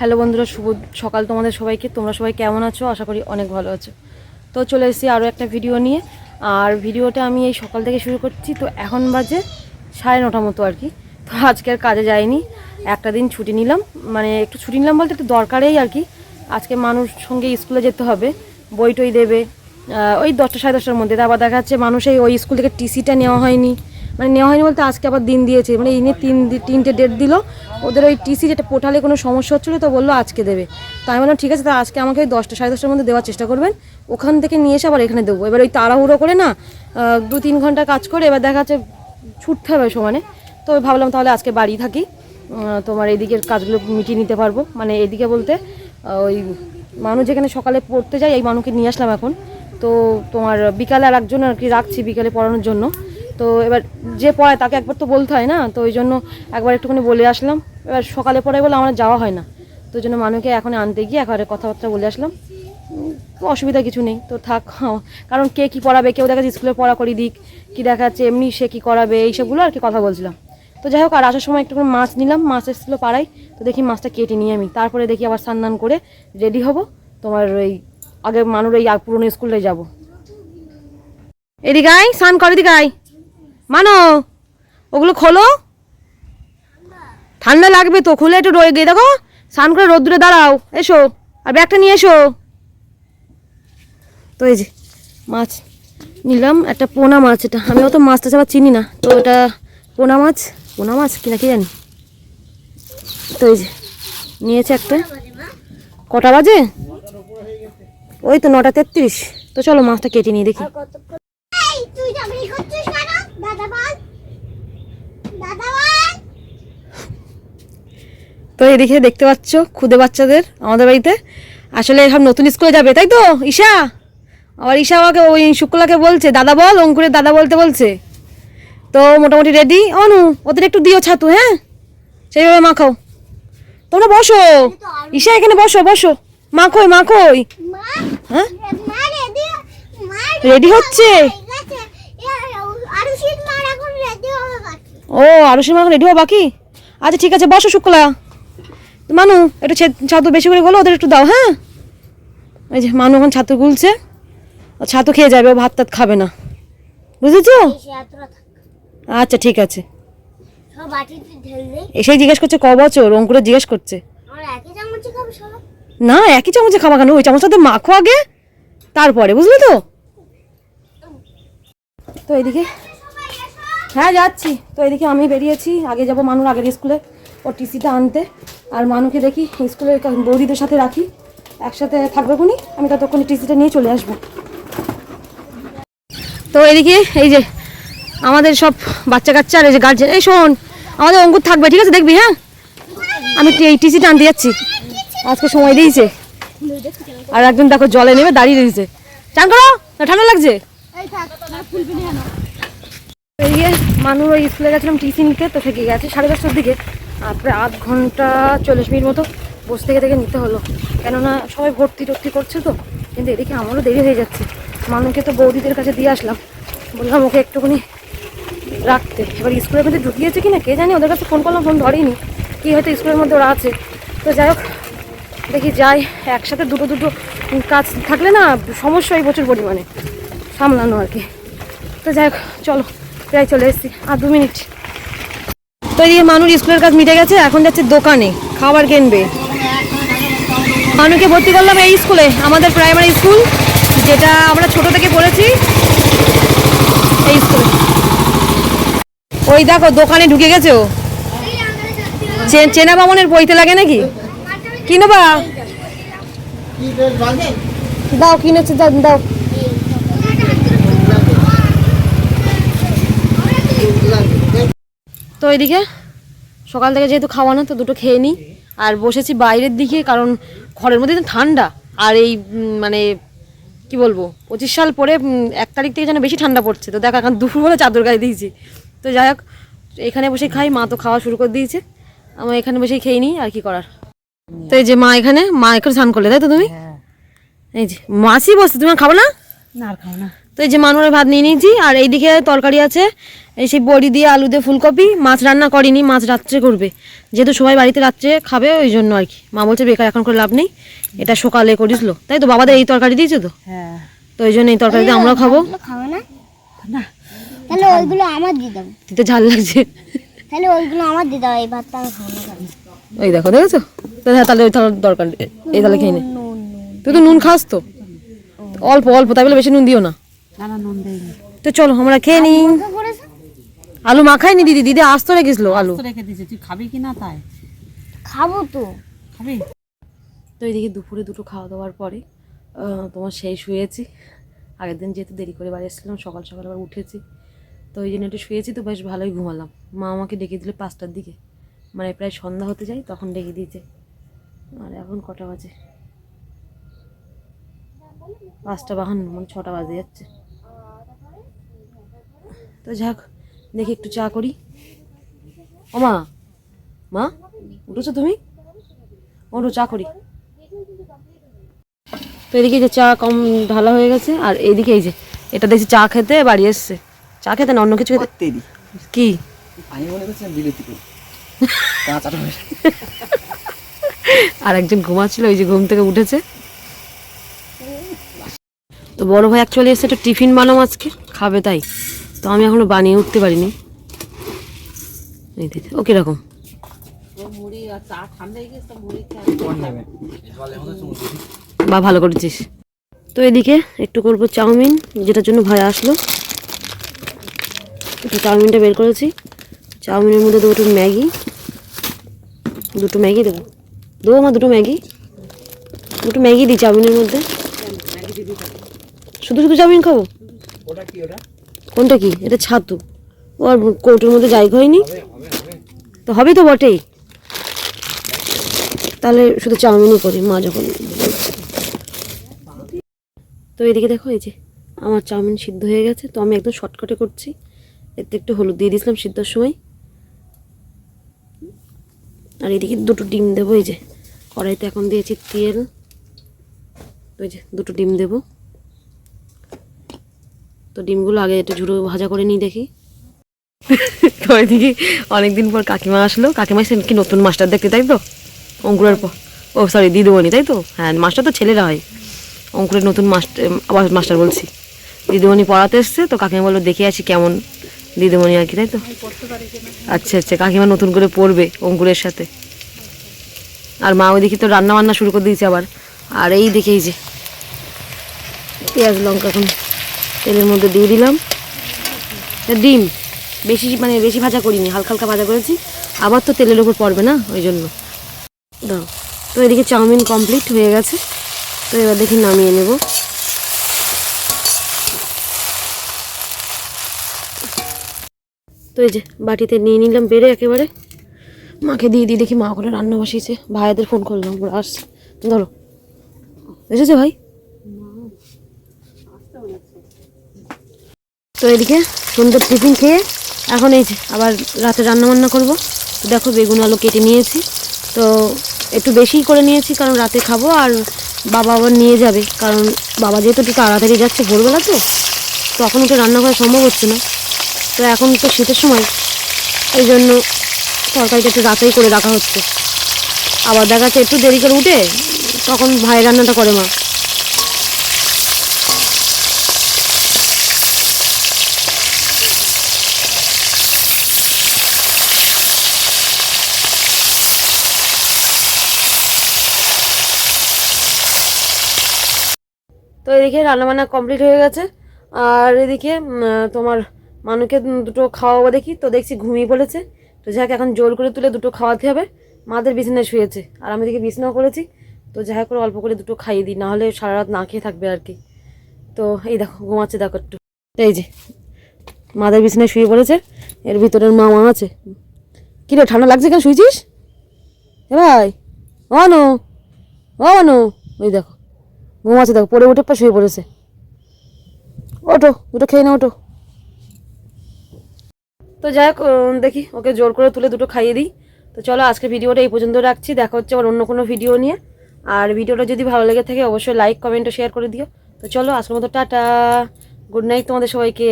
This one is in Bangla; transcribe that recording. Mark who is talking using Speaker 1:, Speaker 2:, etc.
Speaker 1: হ্যালো বন্ধুরা, শুভ সকাল তোমাদের সবাইকে। তোমরা সবাই কেমন আছো? আশা করি অনেক ভালো আছো। তো চলে এসেছি আরও একটা ভিডিও নিয়ে। আর ভিডিওটা আমি এই সকাল থেকে শুরু করছি। তো এখন বাজে সাড়ে নটা মতো আর কি। তো আজকে আর কাজে যাইনি। একটা দিন ছুটি নিলাম। মানে একটু ছুটি নিলাম বলতে একটু দরকারেই আর কি। আজকে মানুষ সঙ্গে স্কুলে যেতে হবে। বই টই দেবে। ওই দশটা সাড়ে দশটার মধ্যে। তারপর দেখা যাচ্ছে মানুষ এই ওই স্কুল থেকে টিসিটা নেওয়া হয়নি। মানে নেওয়া হয়নি বলতে আজকে আবার দিন দিয়েছে। মানে এই নিয়ে তিন তিনটে ডেট দিল। ওদের ওই টিসি যেটা পোর্টালে কোনো সমস্যা হচ্ছিল তো বলল আজকে দেবে। তো আমি বললাম, ঠিক আছে, তা আজকে আমাকে ওই দশটা সাড়ে দশটার মধ্যে দেওয়ার চেষ্টা করবেন। ওখান থেকে নিয়ে এসে আবার এখানে দেবো। এবার ওই তাড়াহুড়ো করে না দু তিন ঘণ্টা কাজ করে এবার দেখা যাচ্ছে ছুটতে হবে সমানে। তো ভাবলাম তাহলে আজকে বাড়ি থাকি তোমার এদিকের কাজগুলো মিটিয়ে নিতে পারব। মানে এদিকে বলতে ওই মানুষ যেখানে সকালে পড়তে যায়, এই মানুষকে নিয়ে আসলাম এখন। তো তোমার বিকালে আর একজন আর কি রাখছি বিকালে পড়ানোর জন্য। তো এবার যে পড়ায় তাকে একবার তো বলতে হয় না তো ওই জন্য একবার একটুখানি বলে আসলাম। এবার সকালে পড়ায় বলে আমার যাওয়া হয় না। তো ওই জন্য মানুষকে এখন আনতে গিয়ে একবারে কথাবার্তা বলে আসলাম। অসুবিধা কিছু নেই তো থাক হ্যাঁ, কারণ কে কি পড়াবে কেউ দেখা যাচ্ছে স্কুলে পড়া করি দিক কি দেখা যাচ্ছে এমনি সে কি করাবে এইসবগুলো আর কি কথা বলছিলাম। তো যাই হোক আর আসার সময় একটু মাছ নিলাম মাছ এসেছিল পাড়ায়। তো দেখি মাছটা কেটে নিয়ে আমি। তারপরে দেখি আবার স্নান করে রেডি হব। তোমার ওই আগে মানুষ এই পুরনো স্কুলে যাব। এদিকে আয় স্নান কর এদিকে আয়। মানো, ওগুলো খোলো। ঠান্ডা লাগবে তো, খুলে একটু রয়ে গিয়ে দেখো। স্নান করে রোদ্দুরে দাঁড়াও, এসো, আর ব্যাগটা নিয়ে এসো। তো এই যে মাছ নিলাম, একটা পোনা মাছ এটা। আমি অত মাছটা আবার চিনি না, তো এটা পোনা মাছ পোনা মাছ কিনা কি জানি। তো এই যে নিয়েছে একটা। কটা বাজে? ওই তো নটা তেত্রিশ। তো চলো মাছটা কেটে নিয়ে দেখি
Speaker 2: এই তুই চাকরি করছিস কেন দাদা বল দাদা বল
Speaker 1: তো এদিকে দেখতে পাচ্ছ খুদে বাচ্চাদের আমাদের বাড়িতে। আসলে সব নতুন স্কুলে যাবে, তাই তো? ঈশা? আবার ঈশা আমাকে ওই শুক্লাকে বলছে, দাদা বল? অঙ্কুরের দাদা বলতে বলছে। তো মোটামুটি রেডি অনু, ওদের একটু দিও ছাতু হ্যাঁ? সেইভাবে মাখাও। তোমরা বসো। ঈশা, এখানে বসো বসো। মাখোই মাখোই। হ্যাঁ?
Speaker 2: রেডি
Speaker 1: হচ্ছে। ও আরও সীমা রেডি হওয়া বাকি? আচ্ছা ঠিক আছে বসো শুক্লা। মানু একটু ছাতু বেশি করে বলো ওদের একটু দাও হ্যাঁ? ওই যে মানু এখন ছাতু গুলছে। ও ছাতু খেয়ে যাবে ও ভাত টাত খাবে না। বুঝেছ?
Speaker 2: এসে
Speaker 1: আচ্ছা ঠিক আছে।
Speaker 2: সব বাটিতে ঢেল দে।
Speaker 1: এসেই জিজ্ঞেস করছে ক বছর? অঙ্কুরে জিজ্ঞেস করছে।
Speaker 2: আমরা একই চামচে খাব সব
Speaker 1: না একই চামচে খাওয়া কেন? ওই চামচটাতে মাখো আগে তারপরে বুঝলে তো? তো এদিকে হ্যাঁ যাচ্ছি। তো এদিকে আমি বেরিয়েছি। আগে যাব মানুর আগের স্কুলে ওর টিসিটা আনতে। আর মানুকে দেখি স্কুলের বৌদিদের সাথে রাখি। একসাথে থাকবে কোনি আমি ততক্ষণে টিসিটা নিয়ে চলে আসব। তো এদিকে এই যে আমাদের সব বাচ্চা কাচ্চা আর এই যে গার্জেন এই শোন, আমাদের অঙ্কুর থাকবে, ঠিক আছে, দেখবি হ্যাঁ? আমি এই টিসিটা আনতে যাচ্ছি। আজকে সময় দিয়েছে। আর একজন দেখো জলে নেমে দাঁড়িয়ে রয়েছে। চান করো, ঠান্ডা লাগছে
Speaker 2: এই থাক ফুলবি না
Speaker 1: এদিকে মানুষ ওই স্কুলে গেছিলাম টিসি নিতে, তো থেকে গেছে? সাড়ে দশটার দিকে। আর প্রায় আধ ঘণ্টা চল্লিশ মিনিট মতো বসে থেকে থেকে নিতে হলো। কেননা সবাই ভর্তি টর্তি করছে তো, কিন্তু এদিকে আমারও দেরি হয়ে যাচ্ছে। মানুষকে তো বৌদিদের কাছে দিয়ে আসলাম। বললাম, ওকে একটুখানি রাখতে। এবার স্কুলের মধ্যে ঢুকিয়েছে কি না কে জানি? ওদের কাছে ফোন করলাম ফোন ধরেনি কি হয়তো স্কুলের মধ্যে? ওরা আছে। তো যাই হোক, দেখি যাই। একসাথে দুটো দুটো কাজ থাকলে না সমস্যা হয় প্রচুর পরিমাণে, সামলানো আর কি। তো যাই হোক, চলো। প্রায় চলে এসেছি। আর দু মিনিট। তো এদিকে মানুষ স্কুলের কাজ মিটে গেছে, এখন যাচ্ছে দোকানে, খাবার কিনবে। মানুষকে ভর্তি করলাম এই স্কুলে, আমাদের প্রাইমারি স্কুল যেটা আমরা ছোট থেকে পড়েছি, এই স্কুলে। ওই দেখো, দোকানে ঢুকে গেছে ও। চেনা বামনের বইতে লাগে নাকি? কি নেবা দাও, কিনেছে দাও। তো এদিকে সকাল থেকে যেহেতু খাওয়ানো তো দুটো খেয়ে নিই। আর বসেছি বাইরের দিকে কারণ ঘরের মধ্যে তো ঠান্ডা। আর এই মানে কি বলব পঁচিশ সাল পরে এক তারিখ থেকে যেন বেশি ঠান্ডা পড়ছে। তো দেখো এখন দুপুরবেলা চাদর গায়ে দিয়েছি। তো যাই হোক এখানে বসে খাই মা তো খাওয়া শুরু করে দিয়েছে। আমি এখানে বসেই খেয়ে নিই আর কি করার। তো এই যে মা এখানে মা এখানে স্নান করলে তাই তো তুমি? এই যে মাছই বসছে তুমি খাব না?
Speaker 3: না আর খাও না।
Speaker 1: তো এই যে মানুষের ভাত নিয়ে নিয়েছি আর এইদিকে তরকারি আছে এই সেই বড়ি দিয়ে আলু দিয়ে ফুলকপি মাছ রান্না করিনি মাছ রাত্রে করবে। যেহেতু সবাই বাড়িতে রাত্রে খাবে ওই জন্য আর কি। মা বলছে বেকার এখন করে লাভ নেই। এটা সকালে করিসল তাই তো বাবাদের এই তরকারি দিয়েছে তো?
Speaker 3: হ্যাঁ।
Speaker 1: তো ওই জন্য এই তরকারি দিয়ে আমরাও খাব।
Speaker 2: ওগুলো খাব না?
Speaker 3: না।
Speaker 2: তাহলে ওইগুলো আমার দিয়ে দাও।
Speaker 1: দিতে ঝাল লাগছে।
Speaker 2: তাহলে ওইগুলো আমার দিয়ে দাও এই ভাতটা আমি খাব না
Speaker 1: ওই দেখো দেখেছ? তো হ্যাঁ তাহলে ওই তাহলে দরকার এই তাহলে খেয়ে নে।
Speaker 2: নুন নুন
Speaker 1: তুই তো নুন খাস তো? অল্প অল্প তাই বলে বেশি নুন দিও না। তো চলো আমরা খেয়ে নিই। আলু মাখাইনি দিদি দিদি আস্ত রেখেছিল আলু।
Speaker 3: রেখে দিয়েছি। তুই খাবি কি না তাই?
Speaker 2: খাব তো।
Speaker 3: খাবি?
Speaker 1: তো এদিকে দুপুরে দুটো খাওয়া দাওয়ার পরে তোমার সেই শুয়েছি। আগের দিন যেহেতু দেরি করে বাড়ি এসেছিলাম সকাল সকাল আবার উঠেছি। তো ওই জন্য একটু শুয়েছি তো বেশ ভালোই ঘুমালাম। মা আমাকে ডেকে দিলে পাঁচটার দিকে। মানে প্রায় সন্ধ্যা হতে যাই তখন ডেকে দিয়েছে। আর এখন কটা বাজে? পাঁচটা বাহান্ন মানে ছটা বাজে যাচ্ছে। তো যাক দেখি একটু চা করি। ও মা মা উঠেছো তুমি? ওঠো চা করি। তো এদিকে যে চা কম ঢালা হয়ে গেছে আর এইদিকে এই যে এটা দেখছি চা খেতে বাড়ি এসছে। চা খেতে না অন্য কিছু খেতে? কি?
Speaker 4: আমি মনে করছিলাম বিলেতি
Speaker 1: আর একজন ঘুমাচ্ছিল ওই যে ঘুম থেকে উঠেছে। তো বড় ভাই অ্যাকচুয়ালি এসে একটা টিফিন বানাম আজকে খাবে তাই। তো আমি এখনও বানিয়ে উঠতে পারিনি। ও কীরকম?
Speaker 3: মুড়ি আর চা ঠান্ডা গেছে তো মুড়ি
Speaker 4: কোন নেবে?
Speaker 1: বা ভালো করেছিস তো এদিকে একটু করব চাউমিন যেটার জন্য ভাই আসলো। একটু চাউমিনটা বের করেছি। চাউমিনের মধ্যে দেবো একটু ম্যাগি। দুটো ম্যাগি দেবো। দেবো আমার দুটো ম্যাগি। দুটো ম্যাগি দিই চাউমিনের মধ্যে। শুধু শুধু চাউমিন খাব?
Speaker 4: ওটা কি ওটা?
Speaker 1: কোনটা কি? এটা ছাতু। ও আর কৌটোর মধ্যে যাই হয়নি? তো হবে তো বটেই। তাহলে শুধু চাউমিনই করি মা যখন তো এদিকে দেখো এই যে আমার চাউমিন সিদ্ধ হয়ে গেছে। তো আমি একদম শর্টকাটে করছি। এতে একটু হলুদ দিয়ে দিয়েছিলাম সিদ্ধর সময়। আর এদিকে দুটো ডিম দেবো এই যে কড়াইতে এখন দিয়েছি তেল। ওই যে দুটো ডিম দেবো। তো ডিমগুলো আগে একটু ঝুড়ো ভাজা করে নিই দেখি। ওইদিকে অনেকদিন পর কাকিমা আসলো। কাকিমা এসে কি নতুন মাস্টার দেখতে, তাই তো? অঙ্কুরের পর ও সরি দিদিমণি, তাই তো? হ্যাঁ মাস্টার তো ছেলেরা হয়। অঙ্কুরের নতুন মাস্টার আবার মাস্টার বলছি। দিদিমণি পড়াতে এসছে, তো কাকিমা বলল, দেখে আসি কেমন দিদিমণি আর কি, তাই তো? আচ্ছা আচ্ছা কাকিমা নতুন করে পড়বে অঙ্কুরের সাথে। আর মা ওইদিকে তো রান্না বান্না শুরু করে দিয়েছে আবার। আর এই দেখেই যে পেঁয়াজ, লঙ্কা তেলের মধ্যে দিয়ে দিলাম। ডিম, বেশি মানে বেশি ভাজা করিনি, হালকা হালকা ভাজা করেছি। আবার তো তেলের উপর পড়বে না, ওই জন্য। দাও। তো এদিকে চাউমিন কমপ্লিট হয়ে গেছে। তো এবার দেখি নামিয়ে নেব। তো এই যে বাটিতে নিয়ে নিলাম বেড়ে একেবারে। মাকে দিয়ে দিয়ে দেখি মা ওখানে রান্না বসিয়েছে। ভাইয়াদের ফোন করলাম আসছে। ধরো। এসেছে ভাই? তো এদিকে সুন্দর টিফিন খেয়ে এখন এই আবার রাতে রান্না বান্না করব দেখো বেগুন আলু কেটে নিয়েছি। তো একটু বেশিই করে নিয়েছি কারণ রাতে খাব আর বাবা আবার নিয়ে যাবে। কারণ বাবা যেহেতু একটু তাড়াতাড়ি যাচ্ছে ভোরবেলা তো তখন ওটা রান্না করা সম্ভব হচ্ছে না। তো এখন তো শীতের সময়, এই জন্য তরকারিটা একটু রাতেই করে রাখা হচ্ছে। আবার দেখা যাচ্ছে একটু দেরি করে উঠে, তখন ভাই রান্নাটা করে মা। তো এদিকে রান্নাবান্না কমপ্লিট হয়ে গেছে। আর এদিকে তোমার মানুকে দুটো খাওয়াবো দেখি। তো দেখছি ঘুমিয়ে পড়েছে। তো যাক এখন জোর করে তুলে দুটো খাওয়াতে হবে। মাদের বিছানায় শুয়েছে। আর আমি এদিকে বিছনাও করেছি। তো যাই করে অল্প করে দুটো খাইয়ে দিই। নাহলে সারা রাত না খেয়ে থাকবে আর কি। তো এই দেখো, ঘুমাচ্ছে দেখো একটু। এই যে, মাদের বিছানায় শুয়ে পড়েছে। এর ভিতরের মামা আছে। কী রে, ঠান্ডা লাগছে কেন? শুয়েছিস? এ ভাই, ও নু ও নু ওই দেখো। ঘুমাচ্ছে দেখো, পড়ে উঠে পা শুয়ে পড়েছে। ওঠো, দুটো খেয়ে না ওঠো। তো যাই হোক দেখি, ওকে জোর করে তুলে দুটো খাইয়ে দিই। তো চলো আজকে ভিডিওটা এই পর্যন্ত রাখছি। দেখা হচ্ছে আবার অন্য কোনো ভিডিও নিয়ে। আর ভিডিওটা যদি ভালো লেগে থাকে, অবশ্যই লাইক কমেন্ট ও শেয়ার করে দিও। তো চলো, আজকের মতো টাটা। গুড নাইট তোমাদের সবাইকে।